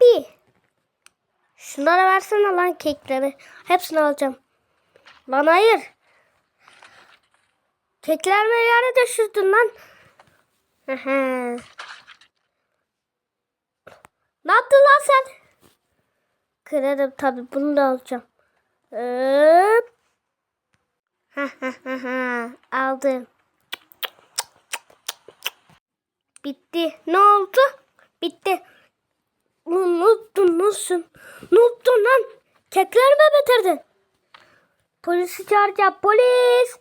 Abi. Şunlara versene lan kekleri. Hepsini alacağım. Lan hayır. Keklerimi yere düşürdün lan. Ne yaptın lan sen? Kırarım tabi bunu da alacağım. Hop. Aldım. Bitti. Ne oldu? Bitti. Lan sen? Ne yaptın lan? Kekler mi bitirdin? Polisi çağıracağım. Polis.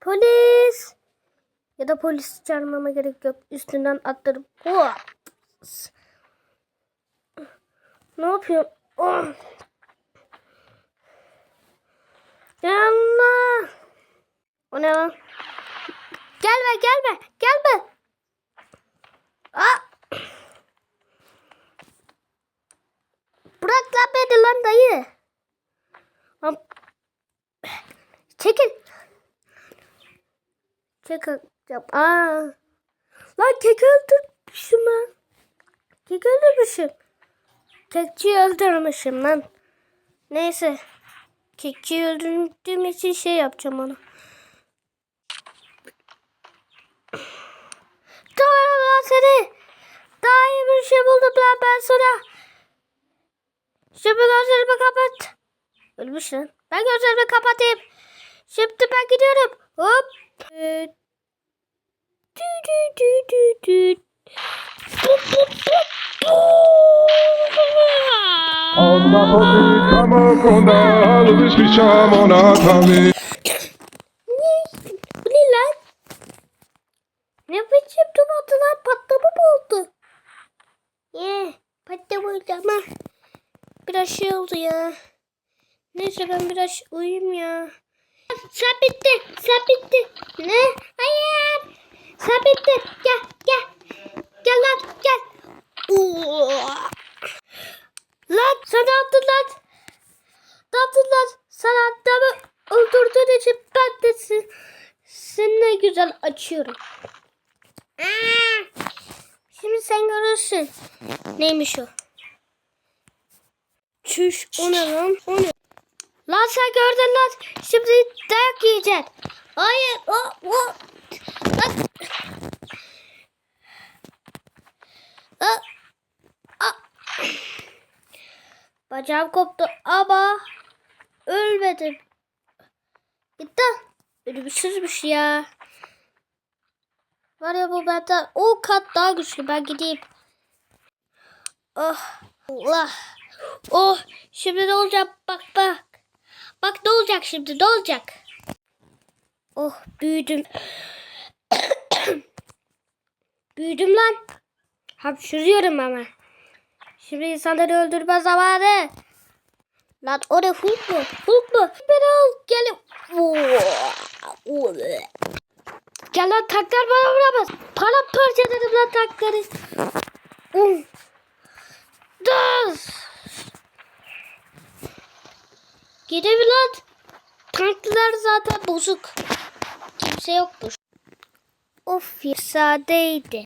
Polis. Ya da polisi çağırmama gerek yok. Üstünden atlarım. Ne yapıyorsun? Oh. Ya Allah. O ne lan? Gelme gelme gelme. Aa. Bırak lan beni lan dayı. Lan. Çekil. Çekil. Aa. Lan kek öldürmüşüm ben. Kek öldürmüşüm. Kekçiyi öldürmüşüm lan. Neyse. Kekçiyi öldürdüğüm için şey yapacağım ona. Tamam lan seni. Daha iyi bir şey buldum lan ben sana. Şimdi gözlerimi kapat. Ölmüş lan. Ben gözlerimi kapatayım. Şimdi ben gidiyorum. Hop. Dü dü dü dü dü. Allah'ım kama kona alışmışam ona tabi. Bu ne lan? Ne biçim tomatlar patlama mı oldu? Ye, patlamadı ama biraz şey oldu ya. Neyse ben biraz uyuyayım ya. Sen bitti, sen bitti. Ne? Hayır. Sen bitti. Gel, gel. Gel lan, gel. Oo. Lan sen ne yaptın lan? Ne yaptın lan? Sen adamı öldürdüğün için ben de sen, seninle güzel açıyorum. Şimdi sen görürsün. Neymiş o? Çüş o ne lan? Sen gördün lan. Şimdi dayak yiyeceksin. Hayır. O, o. Lan. Aa, aa. Bacağım koptu ama ölmedim. Gitti. Ölümsüzmüş ya. Var ya bu benden 10 kat daha güçlü. Ben gideyim. Oh. Allah. Oh. Şimdi ne olacak? Bak bak. Bak ne olacak şimdi? Ne olacak? Oh büyüdüm. büyüdüm lan. Hapşırıyorum ama. Şimdi insanları öldürme zamanı. Lan o ne Hulk mu? Hulk mu? Beni al. Gel. Gel lan tanklar bana vuramaz. Para parçaladım lan tankları. Um. Dur. Gidelim lan. Tanklar zaten bozuk. Kimse yoktur. Of ya sadeydi.